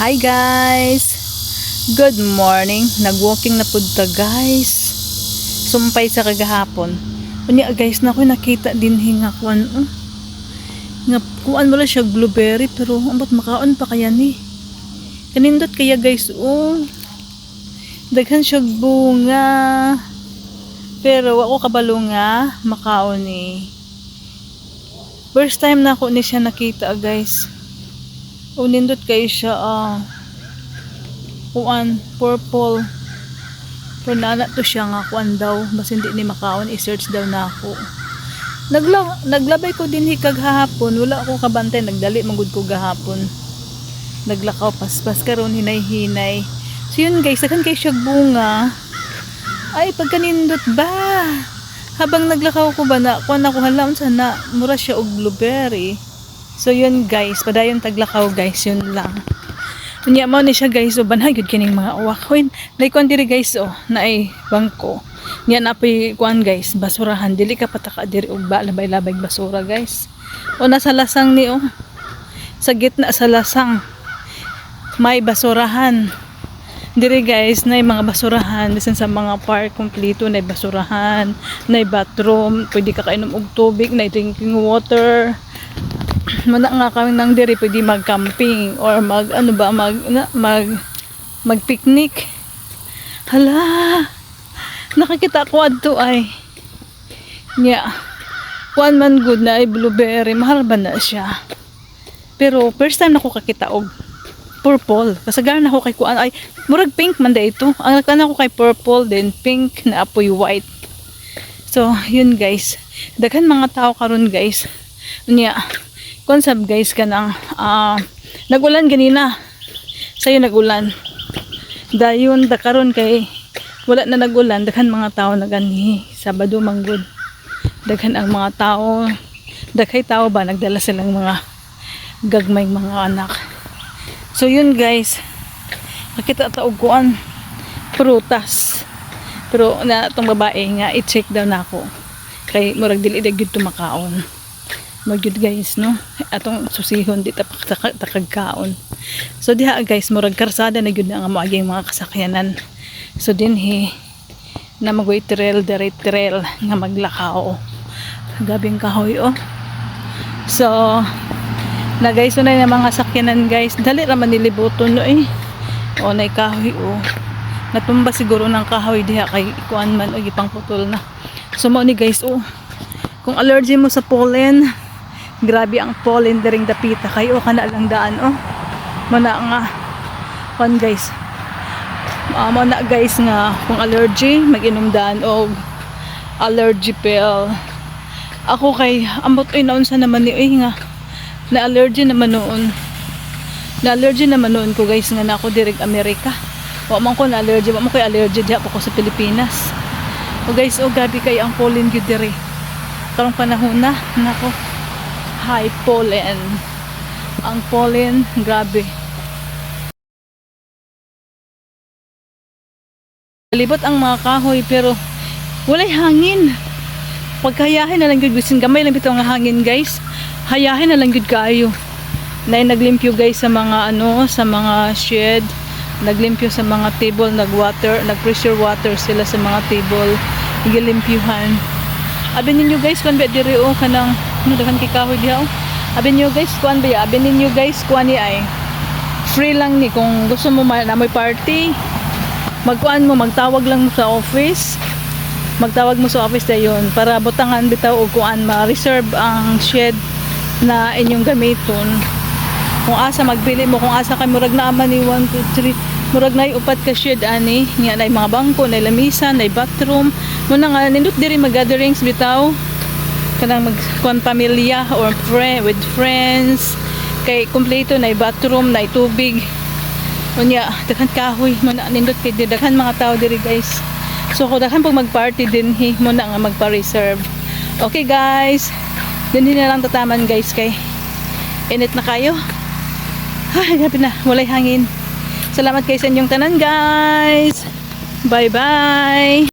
Hi guys! Good morning. Nag-walking na punta guys. Sumpay sa kagahapon. Unya guys, na ako nakita din hinga kuan. Uh. Nga kuan wala siya blueberry pero ambot makaon pa kaya ni. Kanindot kaya guys, oh. Daghan siya bunga. Pero ako kabalo nga makaon ni. First time na ako ni siya nakita guys. O nindot kayo siya ah. Kuan purple. Pero nana to siya nga kuan daw. Bas hindi ni makaon i-search daw na ako. Nagla naglabay ko din hikag hahapon wala ako kabantay nagdali magud ko gahapon. Naglakaw paspas karon hinay-hinay. So yun guys daghan kay siya bunga. Ay pagkanindot ba? Habang naglakaw ko ba na kuan ako hala unsa na? Mura siya og blueberry So yun guys, padayon taglakaw guys, yun lang. Unya mo ni siya guys, o banhay gud kining mga uwak. Hoy, naikon diri guys. Oh, na ay bangko. Niya na pay kuan guys, basurahan. Dili ka pataka diri. Og ba labay-labay basura guys. O nasa lasang ni oh. Sa gitna sa lasang. May basurahan. Diri guys, na mga basurahan, bisan sa mga park kompleto na basurahan, na bathroom, pwede ka kainom og tubig, na drinking water mana nga kami nang diri pwede mag-camping or mag ano ba mag na, mag mag-picnic. Hala! Nakakita ko adto ay. Nya. One man good na ay blueberry mahal ba na siya? Pero first time na ko kakita og purple. Kasagaran ako kay kuan. Ay murag pink man da ito. Ang nakana ko kay purple then pink na apoy white. So yun guys. Daghan mga tao karon guys. Nya konsab guys ka nang uh, nagulan ganina. Sayo nagulan. Dayon dakaron kay wala na nagulan. Daghan mga tao na gani. Sabado manggod. Daghan ang mga tao. Daghay tao ba nagdala silang mga gagmay mga anak. So yun guys. Nakita ta og kuan prutas. Pero na tong babae nga i-check daw na ako. Kay murag dili gyud tumakaon magyud guys no? Atong susihon di takagkaon. So diha guys murag karsada na gyud na nga moaging mga kasakyanan. So din he na magoy trail dire trail nga maglakaw. Gabing kahoy oh. So na guys so na mga sakyanan guys. Dali raman nilibuton no eh. O na kahoy oh. Natumba siguro ng kahoy diha kay kuan man o gipang putol na. So mo ni guys oh. Kung allergy mo sa pollen grabe ang pollen daring dapita kayo kana lang daan oh. Mana nga. Kon guys. Uh, mana guys nga. Kung allergy mag-inom daan. Og allergy pill. Ako kay ambot ay naon sa naman ni ay nga. Na allergy naman noon. Na allergy naman noon ko guys nga na ako direct Amerika. Wa man ko na allergy wa man ko allergy diha ko sa Pilipinas. O guys o gabi kay ang pollen gyud dire. Karong panahon na nako high pollen. Ang pollen, grabe. Libot ang mga kahoy pero walay hangin. Pagkayahin na lang gud gamay lang bitaw nga hangin guys. Hayahin na lang gud kaayo. Nay naglimpyo guys sa mga ano, sa mga shed. Naglimpyo sa mga table, nagwater, nagpressure water sila sa mga table. Igilimpyuhan. Abi ninyo guys, kan ba diri o kanang no daghan kay kahoy diha. oh. Abi ninyo guys, kuan ba ya? Abi ninyo guys, kuan ni ay free lang ni kung gusto mo na may party. Magkuan mo, magtawag lang sa office. Magtawag mo sa office dayon para butangan bitaw og kuan ma-reserve ang shed na inyong gamiton. Kung asa magbili mo, kung asa kay murag na man ni 1 2 3 murag na upat ka shed ani nga na mga bangko na lamisa na bathroom mo na nga nindot diri mag gatherings bitaw kanang mag kuan pamilya or friend with friends. Kay kompleto na bathroom na tubig. Unya daghan kahoy mo na nindot kay daghan mga tao diri guys. So ko daghan pag mag-party din hi mo na nga magpa-reserve. Okay guys. Din na lang tataman guys kay init na kayo. Ay gabi na. Walay hangin. Salamat kay sa inyong tanan guys. Bye bye